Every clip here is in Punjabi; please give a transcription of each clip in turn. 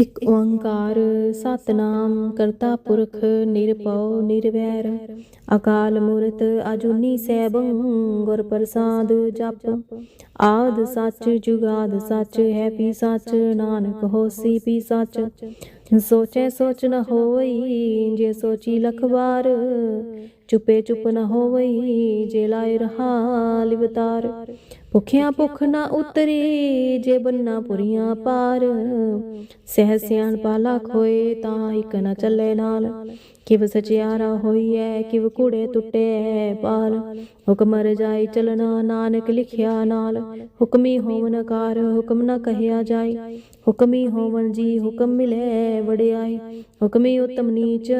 ਇਕ ਓੰਕਾਰ ਸਤਨਾਮ, ਕਰਤਾ ਪੁਰਖ ਨਿਰਭਉ ਨਿਰਵੈਰ। ਅਕਾਲ ਮੂਰਤ ਅਜੂਨੀ ਸੈਭੰ, ਗੁਰ ਪ੍ਰਸਾਦ ਜਪ। ਆਦ ਸੱਚ, ਜੁਗਾਦ ਸੱਚ, ਹੈ ਪੀ ਸੱਚ, ਨਾਨਕ ਹੋਸੀ ਪੀ ਸੱਚ। ਸੋਚੈ ਸੋਚ ਨ ਹੋਈ, ਜੇ ਸੋਚੀ ਲਖ ਵਾਰ ਚੁਪੇ ਚੁਪ ਨ ਹੋਵਈ, ਜੇ ਲਾਇ ਰਹਾ ਲਿਵਤਾਰ ਭੁਖਿਆ ਭੁਖ ਨਾ ਉਤਰੀ, ਜੇ ਬੰਨਾ ਪੁਰੀਆਂ ਪਾਰ। ਸਹਿ ਸਿਆਣ ਪਾਲਾ ਖੋਏ, ਤਾਂ ਇਕ ਨ ਚੱਲੇ ਨਾਲ। ਕਿਵ ਸਚਿਆਰਾ ਹੋਈਐ, ਕਿਵ ਕੂੜੇ ਟੁੱਟੇ ਪਾਲ। ਹੁਕਮ ਰਜਾਈ ਚਲਣਾ, ਨਾਨਕ ਲਿਖਿਆ ਨਾਲ। ਹੁਕਮੀ ਹੋਵਨ ਕਾਰ, ਹੁਕਮ ਨ ਕਹਿਆ ਜਾਏ ਹੁਕਮੀ ਹੋਵਨ ਜੀ, ਹੁਕਮ ਮਿਲੇ ਵਡਿਆਈ। ਹੁਕਮੀ ਉਤਮ ਨੀਚ,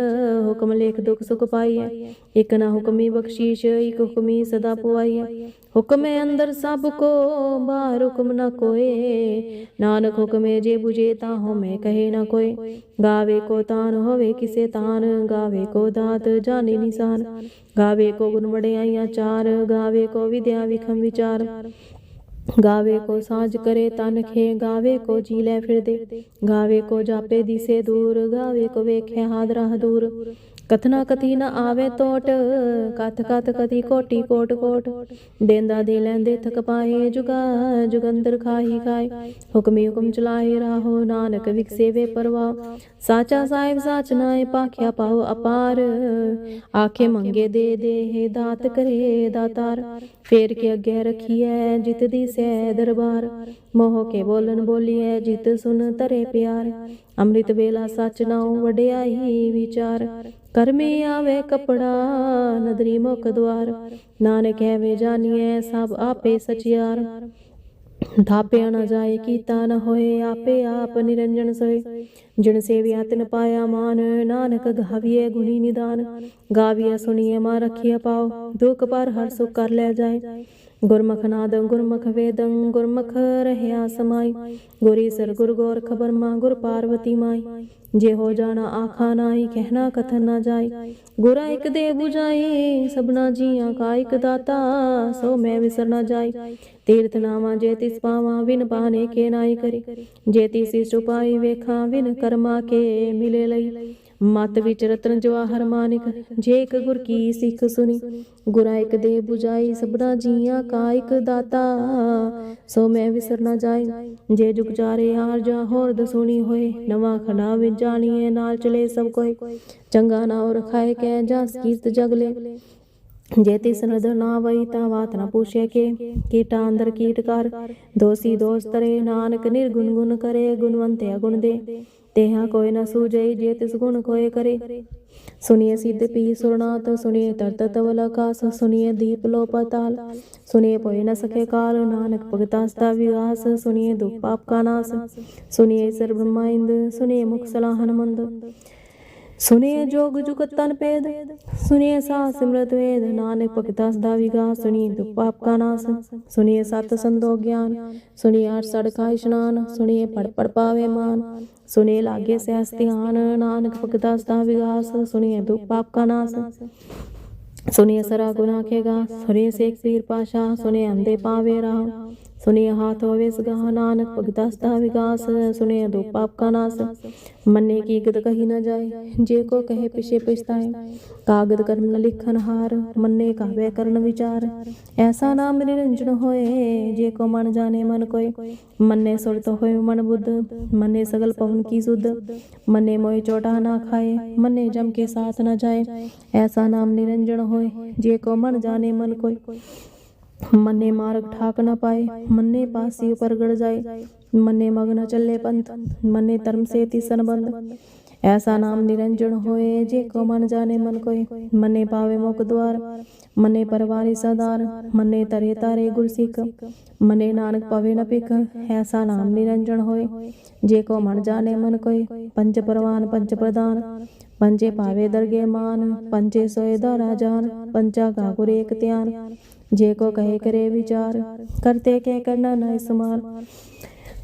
ਹੁਕਮ ਲੇਖ ਦੁਖ ਸੁਖ ਪਾਈਐ। ਇਕ ਨਾ ਹੁਕਮੀ ਬਖਸ਼ੀਸ਼, ਇਕ ਹੁਕਮੀ ਸਦਾ ਪੁਆਈਐ ਹੁਕਮੇ ਅੰਦਰ ਸਭ ਕੋ ਬਾਹਰ ਹੁਕਮ ਨ ਕੋਏ। ਨਾਨਕ ਹੁਕਮੇ ਜੇ 부ਜੇ ਤਾਂ ਹੋਮੇ ਕਹੇ ਨ ਕੋਏ। ਗਾਵੇ ਕੋ ਤਾਨ ਹੋਵੇ ਕਿਸੇ ਤਾਨ, ਗਾਵੇ ਕੋ ਦਾਤ ਜਾਣੇ ਨਿਸਾਨ। ਗਾਵੇ ਕੋ ਗੁਣ ਵਡਿਆਈਆਂ ਚਾਰ, ਗਾਵੇ ਕੋ ਵਿਦਿਆ ਵਿਖਮ ਵਿਚਾਰ। ਗਾਵੇ ਕੋ ਸਾਜ ਕਰੇ ਤਨ ਖੇ, ਗਾਵੇ ਕੋ ਜੀ ਲੈ ਫਿਰਦੇ। ਗਾਵੇ ਕੋ ਜਾਪੇ ਦਿਸੇ ਦੂਰ, ਗਾਵੇ ਕੋ ਵੇਖੇ ਹਾਦਰਾ ਦੂਰ ਕਥਨਾ ਕਥੀ ਨ ਆਵੇ ਟੋਟ ਕਥ ਕਥ ਕਥੀ ਕੋਟੀ ਕੋਟ ਕੋਟ। ਦੇਂਦਾ ਦੇ ਲੈਂਦੇ ਥਕ ਪਾਏ ਜੁਗਾ ਜੁਗੰਦਰ ਖਾਹੀ ਖਾਏ। ਹੁਕਮੀ ਹੁਕਮ ਚਲਾਏ ਰਾਹੋ ਨਾਨਕ ਵਿਕਸੇ ਪਰਵਾ ਸਾਚਾ ਸਾਹਿਬ ਸਾਚ ਨਾਏ ਪਾਖਿਆ ਪਾਉ ਅਪਾਰ। ਆਖੇ ਮੰਗੇ ਦੇ ਦੇ ਦਾਤ ਕਰੇ ਦਾਤਾਰ। ਫੇਰ ਕੇ ਅੱਗੇ ਰਖੀਐ ਜਿਤ ਦੀ ਸੈ ਦਰਬਾਰ। ਮੋਹ ਕੇ ਬੋਲਨ ਬੋਲੀਐ ਜਿਤ ਸੁਨ ਤਰੇ ਪਿਆਰ। ਅੰਮ੍ਰਿਤ ਵੇਲਾ ਸਚ ਨਾਉ ਵਡਿਆਈ ਵਿਚਾਰ। ਕਰਮੇ ਆਵੇ ਕਪੜਾ, ਨਦਰੀ ਮੁਖ ਦਵਾਰ ਨਾਨਕ ਐਵੇਂ ਜਾਣੀਐ ਸਭ ਆਪੇ ਸਚਿਆਰ। ਥਾਪਿਆ ਨਾ ਜਾਏ, ਕੀਤਾ ਨਾ ਹੋਏ, ਆਪੇ ਆਪ ਨਿਰੰਜਨ ਸੋਏ। ਜਿਨ ਸੇਵਿਆ, ਤਿਨ ਪਾਇਆ ਮਾਨ, ਨਾਨਕ ਗਾਵੀਏ ਗੁਣੀ ਨਿਦਾਨ। ਗਾਵੀਏ ਸੁਣੀਏ ਮਾ ਰਖੀਏ ਪਾਓ। ਦੁਖ ਪਰ ਹਰ ਸੁਖ ਕਰ ਲੈ ਜਾਏ। ਗੁਰਮੁਖ ਨਾਦ ਗੁਰਮੁਖ ਵੇਦੰ ਗੁਰਮੁਖ ਰਹਿਆ ਸਮਾਈ ਗੁਰੀ ਸਰ ਗੁਰ ਗੋਰਖ ਬਰਮਾ ਗੁਰ ਪਾਰਵਤੀ ਮਾਈ ਜੇ ਹੋ ਜਾਣਾ ਆਖਾ ਨਾਹੀ ਕਹਿਣਾ ਕਥਨ ਨਾ ਜਾਏ ਗੁਰਾ ਇਕ ਦੇ 부ਜਾਏ ਸਭਨਾ ਜੀਆਂ ਕਾ ਇਕ ਦਾਤਾ ਸੋ ਮੈਂ ਵਿਸਰ ਨਾ ਜਾਏ ਤੀਰਥ ਨਾਮਾ ਜੇ ਤਿਸ ਪਾਵਾਂ ਵਿਨ ਪਾਣੇ ਕੇ ਨਾਈ ਕਰੀ ਜੇ ਤਿਸ ਸੁਪਾਈ ਵੇਖਾਂ ਵਿਨ ਕਰਮਾ ਕੇ ਮਿਲੇ ਲਈ ਮਤ ਵਿੱਚ ਰਤਨ ਜਵਾਹਰ ਮਾਨਿਕ, ਜੇ ਇੱਕ ਗੁਰ ਕੀ ਸਿੱਖ ਸੁਣੀ ਗੁਰਾ ਇੱਕ ਦੇ 부ਜਾਈ ਸਭਨਾ ਜੀਆਂ ਕਾ ਇਕ ਦਾਤਾ। ਸੋ ਮੈਂ ਵਿਸਰ ਨਾ ਜਾਏ, ਜੇ ਜੁਗ ਜਾਰੇ ਆਰ ਜਾ ਹੋਰ ਦਸੁਣੀ ਹੋਏ, ਨਵਾਂ ਖਣਾ ਵਿੱਚ ਜਾਣੀਏ, ਨਾਲ ਚਲੇ ਸਭ ਕੋਈ ਚੰਗਾ ਨਾ ਰਖਾਏ ਕਹਿ ਜਾਸ ਕੀਰਤ ਜਗਲੇ ਜੇ ਤਿਸ ਨਦਰ ਨਾ ਵਈ ਤਾਂ ਬਾਤ ਨਾ ਪੁੱਛੇ ਕੇ। ਕੀਟਾ ਅੰਦਰ ਕੀਟ ਕਰ, ਦੋਸੀ ਦੋਸ ਤਰੇ ਨਾਨਕ ਨਿਰਗੁਣ ਗੁਣ ਕਰੇ, ਗੁਣਵੰਤਿਆ ਗੁਣ ਦੇ। ਤੇਹਾ ਕੋਈ ਨਾ ਸੂਝਈ ਜੇ ਤਿਸ ਗੁਣ ਕੋਏ ਕਰੇ। ਸੁਨੀਏ ਸਿੱਧ ਪੀ ਸੁਰਨਾਥ ਸੁਨੀਏ ਤਰਤ ਤਵਲ ਆਕਾਸ ਸੁਨੀਏ ਦੀਪ ਲੋ ਪਤਾਲ ਸੁਨੀਏ ਪੋਇ ਨ ਸਕੇ ਕਾਲ, ਨਾਨਕ ਭਗਤਾ ਸਦਾ ਵਿਗਾਸ। ਸੁਨੀਏ ਦੁਖ ਪਾਪ ਕਾ ਨਾਸ। ਸੁਨੀਏ ਸਰ ਬ੍ਰਹਮਾ ਇੰਦ ਜੋਗ ਜੁਗਤ ਤਨ ਪੇਦ ਸੁਨੀਏ ਸਾ ਸਿਮਰਤ ਵੇਦ, ਨਾਨਕ ਭਗਤਾ ਸਦਾ ਵਿਗਾ ਸੁਨੀਏ ਦੁਖ ਪਾਪ ਕਾ ਨਾਸ ਸੁਨੀਏ ਸਤ ਸੰਦੋ ਗਿਆਨ ਸੁਨੀਏ ਆਠ ਸੜ ਇਸ਼ਨਾਨ ਸੁਨੀਏ ਪੜ ਪੜ ਪਾਵੇ ਮਾਨ ਸੁਨੇ ਲਾਗੇ ਸਹਿਸ ਧਿਆਨ, ਨਾਨਕ ਭਗਤਾ ਦਾ ਵਿਗਾਸ ਸੁਨੀਏ ਦੁਖ ਪਾਪ ਕਾ ਨਾਸ ਸੁਨੀਏ ਸਰਾ ਗੁਨਾ ਖੇਗਾ ਸੁਨੀਏ ਸੇਖ ਪੀਰ ਪਾਸ਼ਾ ਸੁਨੀਏ ਅੰਦੇ ਪਾਵੇ ਰਾਹ ਸੁਨੀਏ ਹਾਥ ਹੋਵੇ ਸਗਾ ਨਾਨਕ, ਭਗਤਾ ਸਦਾ ਵਿਗਾਸ ਸੁਨੀਏ ਦੁਖ ਪਾਪ ਕਾ ਨਾਸ। ਮੰਨੇ ਕੀ ਗਦ ਕਹੀ ਨਾ ਜਾਏ, ਜੇ ਕੋ ਕਹੇ ਪਿਛੇ ਪਛਤਾਏ। ਕਾਗਦ ਕਰਮ ਨ ਲਿਖਨ ਹਾਰ, ਮੰਨੇ ਕਾਵੇ ਕਰਨ ਵਿਚਾਰ। ਐਸਾ ਨਾਮ ਨਿਰੰਜਨ ਹੋਏ, ਜੇ ਕੋ ਮਨ ਜਾਣੇ ਮਨ ਕੋਏ। ਮੰਨੇ ਸੁਰਤ ਹੋਏ ਮਨ ਬੁੱਧ, ਮੰਨੇ ਸਗਲ ਪਵਨ ਕੀ ਸੁਧ। ਮੰਨੇ ਮੋਏ ਚੋਟਾ ਨਾ ਖਾਏ, ਮੰਨੇ ਜਮ ਕੇ ਸਾਥ ਨਾ ਜਾਏ। ਐਸਾ ਨਾਮ ਨਿਰੰਜਨ ਹੋਏ, ਜੇ ਕੋ ਮਨ ਜਾਣੇ ਮਨ ਕੋਏ। ਮੰਨੇ ਮਾਰਗ ਠਾਕ ਨਾ ਪਾਏ, ਮੰਨੇ ਪਾਸੀ ਉਪਰ ਗੜ ਜਾਏ, ਮੰਨੇ ਮਗ ਚੱਲੇ ਪੰਥ, ਮੰਨੇ ਧਰਮ ਸੇ ਤਿਸਨ ਬੰਦ ਐਸਾ ਨਾਮ ਨਿਰੰਜਨ ਹੋਏ ਜੇ ਕੋ ਮਨ ਜਾਣੇ ਮਨ ਕੋਏ, ਮੰਨੇ ਪਾਵੇ ਮੁਖ ਦਵਾਰ ਮੰਨੇ ਪਰਵਾਰੀ ਸਦਾਰ ਮੰਨੇ ਤਰੇ ਤਾਰੇ ਗੁਰ ਸਿੱਖ, ਮੰਨੇ ਨਾਨਕ ਪਵੇ ਨ ਪਿਖ ਐਸਾ ਨਾਮ ਨਿਰੰਜਨ ਹੋਏ ਜੇ ਕੋ ਮਨ ਜਾਣੇ ਮਨ ਕੋਏ, ਪੰਜ ਪਰਵਾਨ, ਪੰਜ ਪ੍ਰਦਾਨ। ਪੰਜੇ ਪਾਵੇ ਦਰਗੇ ਮਾਨ, ਪੰਜੇ ਸੋਏ ਦਾ ਰਾਜਾਨ ਪੰਚਾ ਕਾ ਗੁਰ ਏਕ ਧਿਆਨ। ਜੇ ਕੋ ਕਹੇ ਕਰੇ ਵਿਚਾਰ, ਕਰਤੇ ਕੇ ਕਰਨਾ ਨਾ ਸਮਾਰ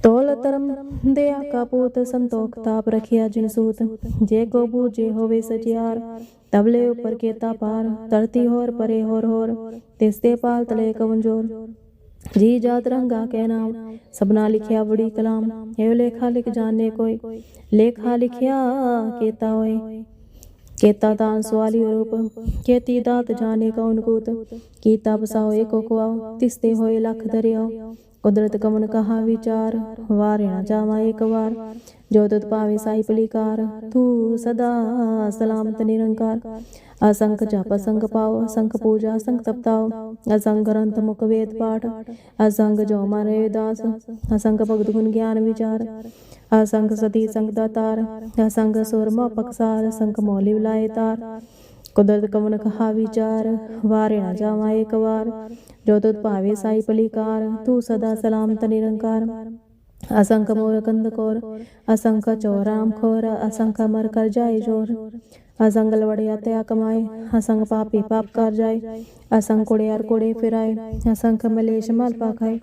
ਤੋਲ ਧਰਮ ਦੇ ਆਕਾ ਪੂਤ, ਸੰਤੋਖ ਤਾਪ ਰਖਿਆ ਜਿਨ ਸੂਤ। ਜੇ ਕੋ ਬੂਝੇ ਹੋਵੇ ਸਚਿਆਰ, ਤਬਲੇ ਉਪਰ ਕੇਤਾ ਪਾਰ। ਧਰਤੀ ਹੋਰ ਪਰੇ ਹੋਰ ਹੋਰ, ਤਿਸ ਤੇ ਪਾਲ ਤਲੇ ਕਵੰਜੋਰ ਜੀ ਜਾਤ ਰੰਗਾ ਕਹਿ ਨਾਮ, ਸਭਨਾ ਲਿਖਿਆ ਬੜੀ ਕਲਾਮ। ਇਹ ਲੇਖਾ ਲਿਖ ਜਾਣੇ ਕੋਈ, ਲੇਖਾ ਲਿਖਿਆ ਕੀਤਾ ਹੋਏ। ਕੀਤਾ ਤਾਂ ਸਵਾਲੀ ਰੂਪ। ਕੀਤੀ ਦਾਤ ਜਾਣੇ ਕੌਣ ਕੂਤ? ਕੀਤਾ ਬਸਾਓ ਏਕੋ ਕੁਆਓ ਤਿਸਤੇ ਹੋਏ ਲੱਖ ਦਰਿਆਓ। ਕੁਦਰਤ ਕਮਨ ਕਹਾ ਵਿਚਾਰ ਵਾਰੇ ਜਾਵਾ ਇੱਕ ਵਾਰ। ਜੋ ਤੁਤ ਪਾਵੇ ਸਾਈ ਪਲੀਕਾਰ ਤੂੰ ਸਦਾ ਸਲਾਮਤ ਨਿਰੰਕਾਰ। ਅਸੰਖ ਜਪ, ਅਸੰਖ ਪਾਓ, ਅਸੰਖ ਪੂਜਾ, ਅਸੰਖ ਤਪਤਾਓ। ਅਸੰਖ ਗ੍ਰੰਥ ਮੁਖ ਵੇਦ ਪਾਠ ਅਸੰਗ ਜੋ ਮਨ ਦਾਸ। ਅਸੰਗ ਭਗਤ ਗੁਣ ਗਿਆਨ ਵਿਚਾਰ। ਅਸੰਖ ਸਤੀ ਸੰਗ ਦਾਤਾਰ ਅਸੰਖ ਸੁਰ ਮਾਪਕ ਸਾਰ ਅਸੰਖ ਮੌਲੀ ਵਿਲਾਏ ਤਾਰ। ਕੁਦਰਤ ਕਵਨ ਕਹਾ ਵਿਚਾਰ ਵਾਰੇ ਨਾ ਜਾਵਾ ਇੱਕ ਵਾਰ। ਜੋ ਤੁਧ ਭਾਵੇ ਸਾਈ ਪਲੀਕਾਰ ਤੂੰ ਸਦਾ ਸਲਾਮਤ ਨਿਰੰਕਾਰ। ਅਸੰਖ ਮੋਰ ਕੰਦ ਕੋਰ ਅਸੰਖ ਚੋਰਾਮ ਖੋਰ ਅਸੰਖ ਮਰ ਕਰ ਜਾਏ ਜੋਰ। ਅਸੰਗ ਲਵੜਿਆ ਤਿਆ ਕਮਾਏ ਅਸੰਗ ਪਾਪੀ ਪਾਪ ਕਰ ਜਾਏ ਅਸੰਗ ਕੁੜਿਆਰ ਕੁੜੇ ਫਿਰਾਏ ਅਸੰਖ ਮਲੇਸ਼ ਮਲ ਪਾਖਾਏ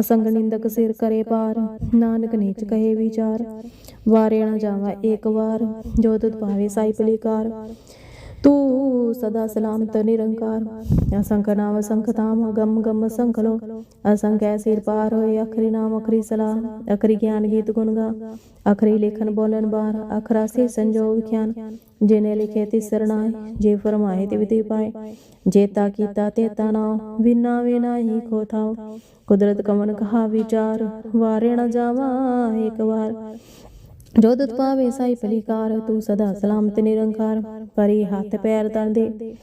ਅਸੰਗ ਨਿੰਦਕ ਸਿਰ ਕਰੇ ਪਾਰ, ਨਾਨਕ ਨੀਚ ਕਹੇ ਵਿਚਾਰ ਵਾਰੇ ਨਾ ਜਾਵਾ ਇੱਕ ਵਾਰ, ਜੋ ਤੁਧ ਭਾਵੇ ਸਾਈ ਪਲੀਕਾਰ ਤੂੰ ਸਦਾ ਸਲਾਮਤ ਨਿਰੰਕਾਰ ਅਸੰਖ ਨਾਮ ਅਸੰਖ ਤਾਮ ਗਮ ਗਮ ਸੰਖ ਲੋ ਅਸੰਖ ਐਸੀਰ ਪਾਰ ਹੋਏ ਅਖਰੀ ਨਾਮ ਅਖਰੀ ਸਲਾਹ ਅਖਰੀ ਗਿਆਨ ਗੀਤ ਗੁਣ ਗਾ ਅਖਰੀ ਲੇਖਨ ਬੋਲਨ ਬਾਰ ਅਖਰਾ ਸੇ ਸੰਜੋਗ ਖਿਆਨ ਜਿਨੇ ਲਿਖੇ ਤਿਸ ਸਰਣਾਏ ਜੇ ਫਰਮਾਏ ਤੇ ਵਿਧੀ ਪਾਏ ਜੇਤਾ ਕੀਤਾ ਤੇ ਤਾ ਬਿਨਾ ਵਿਨਾ ਹੀ ਖੋ ਥਾਓ ਕੁਦਰਤ ਕਮਨ ਕਹਾ ਵਿਚਾਰ ਵਾਰੇ ਨਾ ਜਾਵਾ ਇੱਕ ਵਾਰ ਜੋ ਦੁਤ ਪਾਵੇ ਸਾਈ ਪਲੀਕਾਰ ਤੂੰ ਸਦਾ ਸਲਾਮਤ ਨਿਰੰਕਾਰ ਪਰੀ ਹੱਥ ਪੈਰ ਤੰਦੇ ਦੇ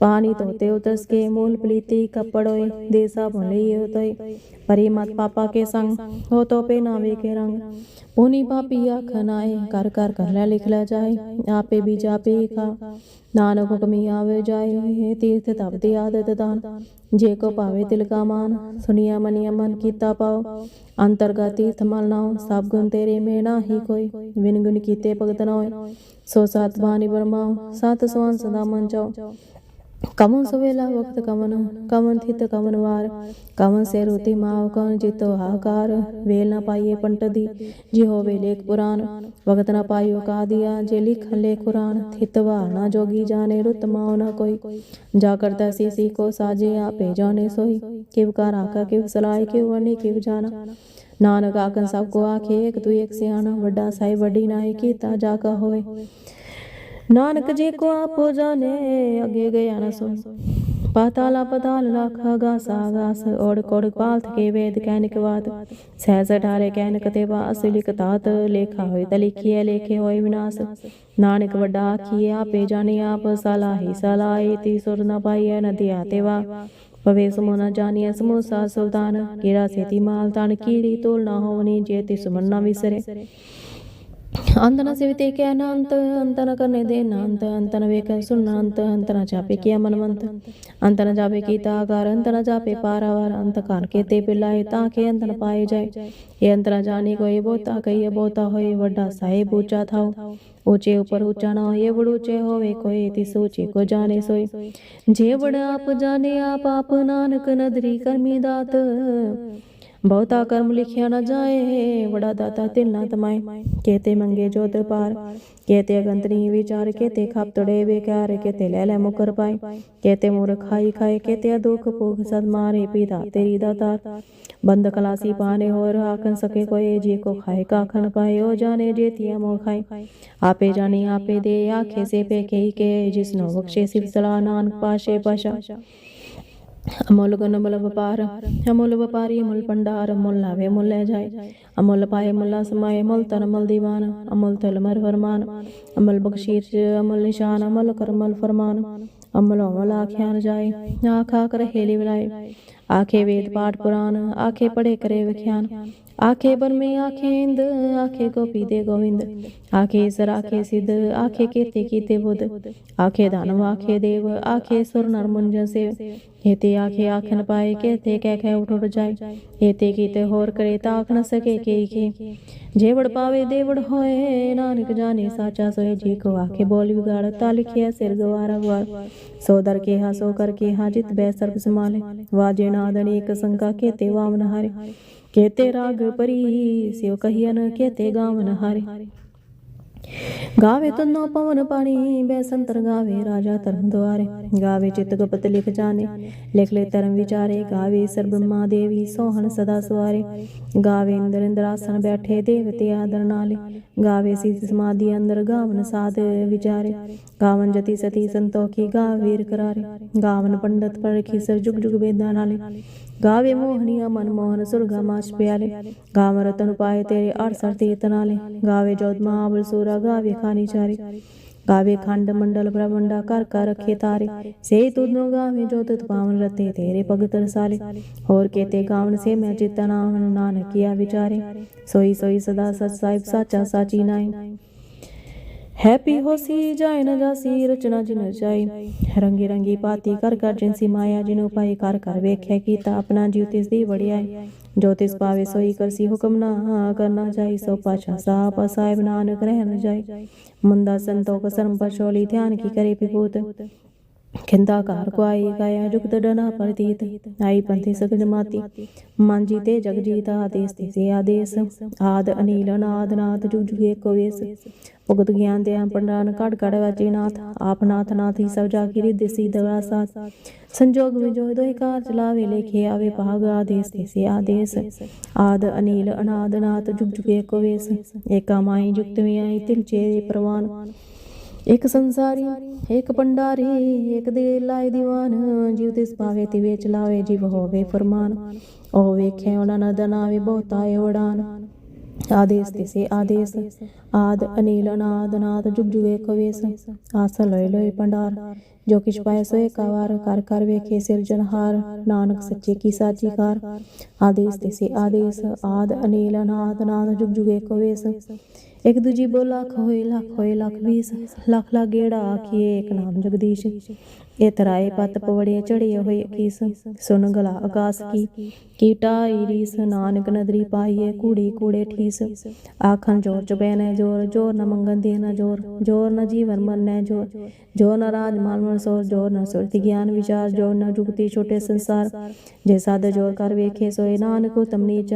ਧੋਤੇ ਉਤਸ ਕੇ ਮੂਲ ਪਲੀਤੀ ਕੱਪੜੋਏ ਦੇ ਸਾਬੁਨ ਲਈਏ ਉਤੋਏ ਪਰੀ ਮਤ ਪਾਪਾ ਕੇ ਸੰਗ ਹੋ ਤੋ ਪੇ ਨਾਵੇ ਕੇ ਰੰਗ ਪੁਨੀ ਪਾਪੀ ਆਖ ਨਾਏ ਕਰ ਕਰ ਕਰ ਲੈ ਲਿਖ ਲੈ ਜਾਏ ਆਪੇ ਵੀ ਜਾਪੇ ਨਾਨਕ ਹੁਕਮੀ ਆਵੇ ਜਾਏ ਤੀਰਥ ਤਪ ਆਦਤ ਦਾਨ ਜੇ ਕੋ ਪਾਵੇ ਤਿਲ ਕਾ ਮਾਨ ਸੁਨੀਆ ਮਨੀਆ ਮਨ ਕੀਤਾ ਪਾਓ ਅੰਤਰਗਤ ਤੀਰਥ ਮਲ ਨਾਉ ਸਭ ਗੁਣ ਤੇਰੇ ਮੇ ਨਾਹੀ ਕੋਈ ਵਿਨ ਗੁਣ ਕੀਤੇ ਭਗਤ ਨਾ ਹੋਏ ਸੋ ਸਤ ਬਾਣੀ ਬਰਮਾਓ ਸਤ ਸਵਨ ਸਦਾ ਮਨ ਚਾਓ ਕਮਨ ਸਵੇਲਾ ਵਕਤ ਕਮਨ ਕਮਨ ਥਿਤ ਕਮਨ ਵਾਰ। ਕਮਨ ਸੇ ਰੋਤੀ ਮਾਉ ਕਨ ਜਿਤੋ ਹਾਕਾਰ ਵੇਲ ਨਾ ਪਾਈਏ ਪੰਟ ਦੀ ਜੀ ਹੋਵੇ ਲੇਖ ਪੁਰਾਨ ਵਕਤ ਨਾ ਪਾਇਓ ਕਾ ਦਿਆ ਜੇ ਲਿਖ ਲੈ ਕੁਰਾਨ। ਥਿਤ ਵਾਰ ਨਾ ਜੋਗੀ ਜਾਣੇ, ਰੁਤ ਮਾਉ ਨਾ ਕੋਈ। ਜਾ ਕਰਤਾ ਸੀ ਸੀ ਕੋ ਸਾਜੇ, ਆਪੇ ਜਾਣੇ ਸੋਈ। ਕਿਵ ਕਰ ਆਕਾ ਕਿਵ ਨਾਨਕ ਆਕਨ ਸਭ ਕੋ ਆਖੇ, ਇੱਕ ਤੂੰ ਇੱਕ ਸਿਆਣਾ। ਵੱਡਾ ਸਾਹਿਬ, ਵੱਡੀ ਨਾਹੀ ਕੀਤਾ ਜਾ ਕਾ ਹੋਏ ਨਾਨਕ ਜੀ ਕੋ ਆਪੋ ਜਾਣੇ, ਅਗੇ ਗਿਆ ਨਾ ਸੋ ਪਾਤਾਲਾ ਪਤਾਲ ਲਖ ਗਾਸ ਆਗਾਸ ਔੜ ਕੋੜ ਪਾਲਥ ਕੇ ਵੇਦ ਕਹਿਨਿਕ ਬਾਤ ਸਹਿ ਸਠਾਰੇ ਕਹਿਨਕ ਤੇ ਬਾਸ ਲਿਖ ਲੇਖਾ ਹੋਏ ਤ ਲਿਖੀਏ ਲੇਖੇ ਹੋਏ ਵਿਨਾਸ਼। ਨਾਨਕ ਵੱਡਾ ਆਖੀਏ ਆਪੇ ਜਾਣੇ ਆਪ ਸਲਾਹੀ ਸਲਾਹੀ ਤੀ ਸੁਰ ਨ ਪਾਈਐ ਨਦੀਆ ਤੇ ਵਾ। ਪਵੇ ਸਮੋ ਨ ਜਾਣੀਐ ਸਮੋਸਾ ਸੁਲਤਾਨ। ਕਿਰਾ ਸੇਤੀ ਮਾਲ ਤਾਨ, ਕੀੜੀ ਤੋਲ ਨਾ ਹੋਵਨੀ, ਜੇ ਤਿਸ ਮਨ ਨਾ ਵਿਸਰੇ। ಅಂದನ ಸವಿತೇಕೆ ಅನಂತ ಅಂತನ ಕನ್ನದೆ ನಾಂತ ಅಂತನ ಬೇಕ ಸುಣ್ಣಾಂತ ಅಂತನ ಜಾಪೆ ಕಿಯ ಮನವಂತ ಅಂತನ ಜಾಪೆ की ताकार अंतना जापे पारावार अंत कान के ते पिलाए ताके अंतन पाए जाए ये अंतना जानी को ये बोता कही बोता हो ये वड्डा साहेब ऊँचा था ऊँचे ऊपर ऊँचा ना ये वड़ ऊँचे हो वे कोई ती सोचे को जाने सोई जे वड़ आप जाने आप आप नानक नदरी कर्मी दात ਬਹੁਤਾ ਕਰਮ ਲਿਖਿਆ ਨਾ ਜਾਏ, ਬੜਾ ਦਾਤਾ ਤਿਲ ਨਾ ਤਮਾਏ। ਕੇਤੇ ਮੰਗੇ ਜੋਤ ਪਾਰ, ਕੇਤੇ ਅਗੰਤਨੀ ਵਿਚਾਰ, ਕੇਤੇ ਖਪ ਬੇਕਾਰ ਕੇਤੇ ਲੈ ਲੈ ਮੁਕਰ ਪਾਏ। ਕੇਤੇ ਮੂਰ ਖਾਏ ਕੇਤੇ ਦੁਖ ਭੋਗ ਸਦ ਮਾਰੇ, ਪੀਦਾ ਤੇਰੀ ਦਾਤਾ। ਬੰਦ ਕਲਾਸੀ ਪਾਨੇ ਹੋਰ ਆਖਣ ਸਕੇ ਕੋਏ ਜੀ ਕੋ ਖਾਏ ਕਾਖਣ ਪਾਏ, ਉਹ ਜਾਣੇ ਜੇਤੀਆ ਮੋ ਖਾਏ ਆਪੇ ਜਾਣੀ, ਆਪੇ ਦੇ ਆਖੇ, ਸੇ ਪੇ ਕਹੀ ਕੇ ਜਿਸਨੋ ਬਖਸ਼ੇ ਸਿਵ ਸਲਾ ਨਾਨਕ ਪਾਸ਼ੇ ਪਾਸ਼ਾ। ਅਮੁੱਲ ਗੁਣ ਅਮੁੱਲ ਵਪਾਰ, ਅਮੁੱਲ ਵਪਾਰੀ ਅਮੁੱਲ ਭੰਡਾਰ, ਅਮੁੱਲ ਲਾਵੇ ਅਮੁੱਲ ਲੈ ਜਾਏ। ਅਮੁੱਲ ਪਾਏ ਮੁੱਲਾ ਸਮਾਏ, ਅਮੁੱਲ ਤਨ ਅਮੁੱਲ ਦੀਵਾਨ, ਅਮੁੱਲ ਤਲ ਮਰ ਫਰਮਾਨ। ਅਮੁੱਲ ਬਖਸ਼ੀਸ਼ ਅਮੁੱਲ ਨਿਸ਼ਾਨ, ਅਮਲ ਕਰਮਲ ਫਰਮਾਨ। ਅਮੁੱਲ ਅਮੁੱਲ ਆਖਿਆ ਨ ਜਾਏ ਆਖਾ ਕਰ ਹੇਲੀ ਵਿਲਾਏ। ਆਖੇ ਵੇਦ ਪਾਠ ਪੁਰਾਨ, ਆਖੇ ਪੜੇ ਕਰੇ ਵਿਖਿਆਨ। ਆਖੇ ਬਰਮੇ ਆਖੇ ਇੰਦ ਆਖੇ ਗੋਪੀ ਦੇ ਗੋਵਿੰਦ ਆਖੇ ਸਰ ਆਖੇ ਸਿੱਧ ਆਖੇ ਕੀਤੇ ਕੀਤੇ ਬੁੱਧ ਆਖੇ ਦਾਨਵ ਆਖੇ ਦੇਵ ਆਖੇ ਸੁਰ ਨਰ ਮੁੰਜ ਸੇ ਏਤੇ ਆਖੇ ਆਖ ਪਾਏ ਕੇਤੇ ਕਹਿ ਕਹਿ ਉਠ ਉਠ ਜਾਏ ਏਤੇ ਕੀਤੇ ਹੋਰ ਕਰੇ ਤਾਂ ਆਖ ਨ ਸਕੇ ਕੇ ਕੇ ਜੇ ਪਾਵੇ ਦੇਵੜ ਹੋਏ ਨਾਨਕ ਜਾਣੇ ਸਾਚਾ ਸੋਏ ਜੀ ਕੋ ਆਖੇ ਬੋਲ ਵਿਗਾੜ ਤਾ ਲਿਖਿਆ ਸਿਰ ਗਵਾਰਾ ਗਵਾਰ ਸੋ ਦਰ ਕੇ ਹਾ ਸੋ ਕਰ ਕੇ ਹਾ ਜਿਤ ਬੈ ਸਰਬ ਸਮਾਲੇ ਵਾਜੇ ਨਾਦ ਅਨੇਕ ਸੰਕਾ ਕੇਤੇ ਵਾਮਨ ਹਾਰੇ ਕੇਤੇ ਰਾਗ ਪਰੀ ਸਿਓ ਕਹੀਨ ਕੇਤੇ ਗਾਵਨ ਹਾਰੇ। ਗਾਵੇ ਤਨੋ ਪਵਨ ਪਾਣੀ ਬੈਸੰਤਰ ਗਾਵੇ ਰਾਜਾ ਧਰਮ ਦੁਆਰੇ। ਗਾਵੇ ਚਿਤ ਗੁਪਤ ਲਿਖ ਜਾਣੇ, ਲਿਖ ਲੈ ਧਰਮ ਵਿਚਾਰੇ। ਗਾਵੇ ਸਰਬ ਮਾ ਦੇਵੀ ਸੋਹਣ ਸਦਾ ਸਵਾਰੇ। ਗਾਵੇ ਇੰਦਰ ਇੰਦਰਾਸਨ ਬੈਠੇ ਦੇਵਤੇ ਆਦਰ ਨਾਲੇ। ਗਾਵੇ ਸੀਸ ਸਮਾਧੀ ਅੰਦਰ ਗਾਵਨ ਸਾਧ ਵਿਚਾਰੇ। ਗਾਵਨ ਜਤੀ ਸਤੀ ਸੰਤੋਖੀ ਗਾਵੀਰ ਕਰਾਰੇ। ਗਾਵਨ ਪੰਡਤ ਪਰਖੀ ਸਰ ਜੁਗ ਜੁਗ ਵੇਦਾਂ ਨਾਲੇ। ਗਾਵੇ ਮੋਹਨੀਆ ਮਨ ਮੋਹਨ ਸੁਰਗਾ ਮਾਸ ਪਿਆਲੇ ਗਾਵ ਰਤਨ ਪਾਏ ਤੇਰੇ 68 ਤੀਰਤ ਨਾਲੇ ਗਾਵੇ ਜੋਤ ਮਹਾਬਲ ਸੂਰਾ, ਗਾਵੇ ਖਾਨੀ ਚਾਰੇ। ਗਾਵੇ ਖੰਡ ਮੰਡਲ ਬ੍ਰਹਮੰਡਾ ਕਰ ਕਰ ਰਖੇ ਤਾਰੇ। ਸੇ ਤੁਧਨੋ ਗਾਵੇ ਜੋ ਤੁਧ ਪਾਵਨ ਰਤੇ ਤੇਰੇ ਭਗਤ ਰਸਾਲੇ। ਹੋਰ ਕੇਤੇ ਗਾਵਨ ਸੇ ਮੈਂ ਚਿਤ ਨਾਮ ਨਾਨਕਿਆ ਵਿਚਾਰੇ। ਸੋਈ ਸੋਈ ਸਦਾ ਸਚ ਸਾਹਿਬ ਸਾਚਾ ਸਾਚੀ ਨਾਈ ਹੈਪੀ ਹੋਸੀ ਰਚਨਾ ਜਿਨ ਰਚਾਈ ਰੰਗੀ ਰੰਗੀ ਪਾਤੀ ਕਰ ਕਰ ਜਿਨਸੀ ਮਾਇਆ ਜਿਨੁ ਪਾਈ ਕਰ ਕਰ ਵੇਖਿਆ ਕੀਤਾ ਆਪਣਾ ਜੀਵ ਤਿਸ ਦੀ ਵੜਿਆਈ ਜੋ ਤਿਸ ਪਾਵੇ ਸੋਈ ਕਰਸੀ ਹੁਕਮ ਨਾ ਕਰਨਾ ਜਾਈ ਸੋ ਪਾਛਾ ਸਾਪ ਸਾਹਿਬ ਨਾਨਕ ਰਹਿ ਜਾਈ ਮੁੰਦਾ ਸੰਤੋਖ ਸਰਮ ਪਛੋਲੀ ਧਿਆਨ ਕੀ ਕਰੇ ਵਿਭੂਤ ਖਿੰਦਾ ਘਰ ਕੋ ਆਈ ਗਾਇਆ ਜੁਗਤ ਡਨਾ ਪ੍ਰਤੀਤ, ਆਈ ਪੰਥੀ ਸਗਜ ਮਾਤੀ। ਮਾਂਜੀ ਤੇ ਜਗ ਜੀਤ ਆਦੇਸ ਤੇ ਸੇ ਆਦੇਸ। ਆਦ ਅਨੀਲ ਅਨਾਦ ਨਾਥ ਜੁਗ ਜੁਗੇ ਕੋ ਵੇਸ। ਭੁਗਤ ਗਿਆਨ ਦੇ ਪੰਡਾਨ ਕੜ ਕੜ ਵਾਚੀ ਨਾਥ। ਆਪ ਨਾਥ ਨਾਥੀ ਸਭ ਜਾ ਕੀ ਰਿੱਧ ਸੀ ਦਗਾ ਸਾਥ। ਸੰਜੋਗ ਵਿਜੋਇ ਦੋਇ ਕਾਰ ਚਲਾਵੇ ਲੇਖੇ ਆਵੇ ਭਾਗ ਆਦੇਸ ਤੇ ਸੇ ਆਦੇਸ। ਆਦ ਅਨੀਲ ਅਨਾਦ ਨਾਥ ਜੁਗ ਜੁਗੇ ਕੋ ਵੇਸ ਏਕਾ ਮਾਈ ਜੁਗਤ ਵੀ ਆਈ ਤਿਲ ਚੇਰੇ ਪ੍ਰਵਾਨ ਇੱਕ ਸੰਸਾਰੀ, ਇੱਕ ਪੰਡਾਰੀ ਇੱਕ ਦੇ ਲਾਏ ਦੀਵਾਨ। ਜਿਉ ਤਿਸ ਪਾਵੇ ਤੇ ਵੇਚ ਲਾਵੇ ਜਿਵ ਹੋਵੇ ਫਰਮਾਨ ਉਹ ਵੇਖੇ ਉਹਨਾਂ ਨਦ ਨਾਵੇ ਬਹੁਤਾਏ ਉਡਾਨ ਆਦੇਸ ਤੇ ਸੇ ਆਦੇਸ ਆਦ, ਅਨੀਲ, ਅਨਾਦ ਨਾਦ ਜੁਗ ਜੁਗੇ ਕਵੇਸ ਆਸ ਲੋਇ ਲੋਇ ਪੰਡਾਰ। ਜੋ ਕਿਛ ਪਾਏ ਸੋਏ ਕਾਵਾਰ ਕਰ ਕਰ ਵੇਖੇ ਸਿਰਜਨਹਾਰ ਨਾਨਕ ਸੱਚੇ ਕੀ ਇੱਕ ਦੂਜੀ ਬੋ ਲੱਖ ਲੱਖ ਹੋਏ, ਲੱਖ ਵੀਸ। ਲੱਖ ਲਾ ਗੇੜਾ ਆਖੀਏ ਇੱਕ ਨਾਮ ਜਗਦੀਸ਼। ਇਹ ਤਰਾਏ ਪਤ ਪਵੜੇ ਚੜੇ ਹੋਏ ਕੀਸ। ਸੁਨ ਗਲਾ ਆਕਾਸ ਕੀ। ਕੀਟਾ ਈਰੀਸ ਨਾਨਕ ਨਦਰੀ ਪਾਈਏ ਕੂੜੀ ਕੂੜੇ ਠੀਸ। ਆਖਣ ਜੋਰ ਚਬੈ ਨ ਜੋਰ ਜੋਰ ਨ ਮੰਗਨ ਦੇ ਨ ਜੋਰ ਜੋਰ ਨ ਜੀਵਨ ਮਨ ਨ ਜੋਰ ਜੋਰ ਨ ਰਾਜ ਮਾਨ ਮਨ ਸੋਰ ਜੋਰ ਨ ਸੁਰਤੀ ਗਿਆਨ ਵਿਚਾਰ ਜੋਰ ਨ ਜੁਗਤੀ ਛੋਟੇ ਸੰਸਾਰ ਜੇ ਸਾਧ ਜੋਰ ਕਰ ਵੇਖੇ ਸੋਏ ਨਾਨਕ ਉਤਮ ਨੀਚ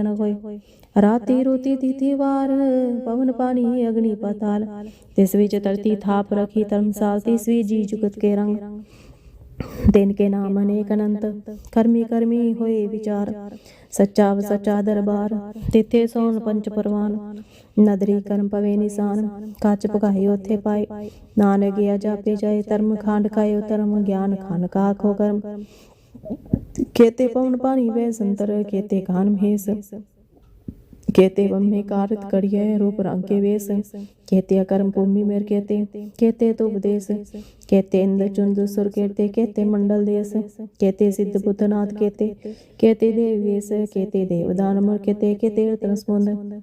ਰਾਤੀ ਰੋਤੀ ਤੀਤੀ ਵਾਰ ਪਵਨ ਪਾਣੀ ਅਗਨੀ ਪਤਾਲ ਤਿਸ ਵਿੱਚ ਧਰਤੀ ਥਾਪ ਰਖੀ ਧਰਮਸਾਲ ਤੀਸਵੀ ਜੀ ਜੁਗਤ ਕੇ ਰੰਗ ਦਿਨ ਕੇ ਨਾਮ ਅਨੇਕ ਅਨੰਤ ਕਰਮੀ ਕਰਮੀ ਹੋਏ ਵਿਚਾਰ, ਸੱਚਾ ਵ ਦਰਬਾਰ, ਤਿੱਥੇ ਸੋਨ ਪੰਚ ਪਰਵਾਨ, ਨਦਰੀ ਕਰਮ ਪਵੇ ਨਿਸ਼ਾਨ, ਕੱਚ ਪਕਾਏ ਉਥੇ ਪਾਏ, ਨਾਨਕ ਗਿਆ ਜਾਪੇ ਜਾਏ, ਧਰਮ ਖਾਂਡ ਖਾਇਓ ਧਰਮ ਗਿਆਨ ਖਾਨ ਕਾ ਖੋ ਕਰਮ। ਖੇਤੇ ਪਵਨ ਪਾਣੀ ਵੇ ਸੰਤਰ ਕੇਤੇ ਕਾਨ ਮਹੇਸ केते वम्मे कारत करिय रूप रंग के वेश केते अकर्म भूमि मेर केते केते तो उपदेश केते इंद्र चुंद सुर केते केते मंडल देश केते सिद्ध बुद्धनाथ केते केते देव वेश केते देवदान मर केते केते रत्न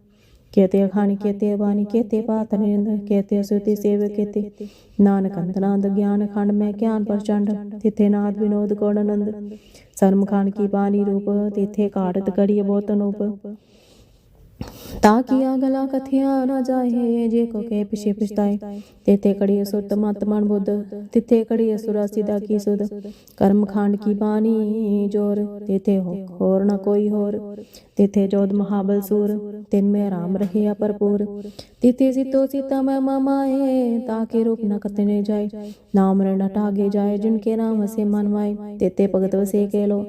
केते अखानी केते वाणी केते पात निरंद केते सुति सेव केते नानक अंतनाद ज्ञान खंड में ज्ञान प्रचंड तिथे नाद विनोद गौड़ानंद शर्म खान की बानी रूप तिथे काटत कड़िय बहुत अनूप ਤਾਂ ਕੀਆ ਗਲਾ ਕਥਿਆ ਨਾ ਜਾਏ ਜੇ ਕੋ ਕੇ ਪਿਛੇ ਪਛਤਾਏ। ਤੇਤੇ ਕੜੀ ਸੁਰਤ ਮਤ ਬੁੱਧ, ਤਿੱਥੇ ਕੜੀ ਅਸੁਰਾ ਸਿਦਾ ਕੀ ਸੁਧ। ਕਰਮ ਖਾਂਡ ਕੀ ਬਾਣੀ ਜੋਰ ਤੇਤੇ ਹੋਰ ਨਾ ਕੋਈ ਹੋਰ। ਤਿਥੇ ਜੋਦ ਮਹਾਬਲ ਸੂਰ, ਤਿਨ ਮੈਂ ਰਾਮ ਰਹਿਆ ਭਰਪੂਰ। ਤਿਥੇ ਸਿਤੋ ਸੀਤਾ ਮੈਂ ਮਾਮਾਏ ਤਾਕੇ ਰੂਪ ਨ ਕਤਨੇ ਜਾਏ। ਨਾਮ ਰਨ ਟਾਗੇ ਜਾਏ, ਜਿਨ ਕੇ ਨਾਮ ਸੇ ਮਨਵਾਏ ਤੇਤੇ ਭਗਤ ਵਸੇ ਕੇ ਲੋ,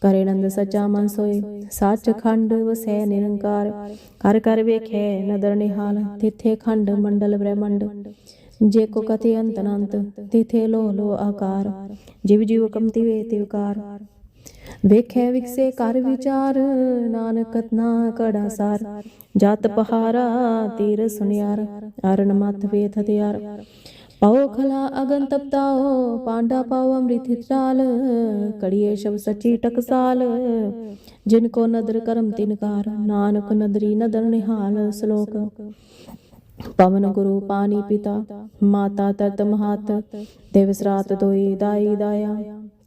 ਕਰੇ ਨੰਦ ਸਚਾ ਮਨ ਸੋਏ। ਸੱਚ ਖੰਡ ਵਸੈ ਨਿਰੰਕਾਰ ਕਰ ਕਰ ਵੇਖੇ, ਨਦਰ ਨਿਹਾਲ, ਤਿਥੇ ਖੰਡ, ਮੰਡਲ ਬ੍ਰਹਮੰਡ। ਜੇ ਕੋ ਕਥੇ ਅੰਤ ਅਨੰਤ ਤਿਥੇ ਲੋ ਲੋ ਆਕਾਰ। ਜਿਵ ਜਿਵ ਕਮਤੀ ਵੇ ਤਿਵਕਾਰ ਵੇਖੇ ਵਿਕਸੇ ਕਰ ਵਿਚਾਰ, ਨਾਨਕ ਨਾ ਕੜਾ ਸਾਰ। ਜਤ ਪਹਾਰਾ, ਤੀਰ ਸੁਨਿਆਰ ਅਰਨ ਮਤ ਵੇਥ ਤਿਆਰ। ਪਾਉ ਖਲਾ ਅਗਨ ਤਪਤਾਓ ਪਾਂਡਾ ਪਾਉ ਅੰਮ੍ਰਿਤ ਹਿਤਾਲ ਕੜੀਏ ਸ਼ਬ ਸੱਚੀ ਟਕਸਾਲ ਜਿਨ ਕੋ ਨਦਰ ਕਰਮ ਤਿਨਕਾਰ ਨਾਨਕ ਨਦਰੀ ਨਦਰ ਨਿਹਾਲ ਸ਼ਲੋਕ ਪਵਨ ਗੁਰੂ ਪਾਣੀ ਪਿਤਾ ਮਾਤਾ ਤਰਤ ਮਹਾਤ ਦਿਵਸ ਰਾਤ ਦੋਈ ਦਾਈ ਦਾਇਆ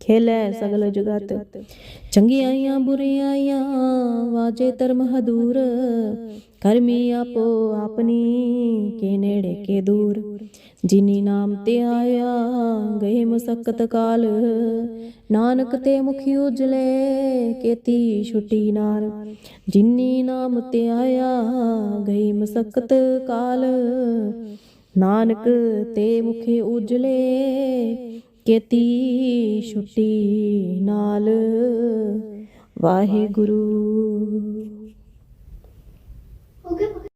ਖੇਲੇ ਸਗਲ ਜਗਤ ਚੰਗਿਆਈਆਂ ਬੁਰੀਆਈਆਂ ਵਾਜੇ ਧਰਮ ਹਦੂਰ ਕਰਮੀ ਆਪੋ ਆਪਣੀ ਕੇ ਨੇੜੇ ਕੇ ਦੂਰ। ਜਿਨੀ ਨਾਮ ਤੇ ਆਇਆ, ਗਏ ਮੁਸਕਤ ਕਾਲ। ਨਾਨਕ ਤੇ ਮੁਖੀ ਉਜਲੇ, ਕੇਤੀ ਛੁੱਟੀ ਨਾਰ। ਜਿਨੀ ਨਾਮ ਤੇ ਆਇਆ ਗਈ ਮੁਸਕਤ ਕਾਲ। ਨਾਨਕ ਤੇ ਮੁਖੀ ਉਜਲੇ, ਕੇਤੀ ਛੁੱਟੀ ਨਾਲ। ਵਾਹਿਗੁਰੂ। ਹੋ ਗਿਆ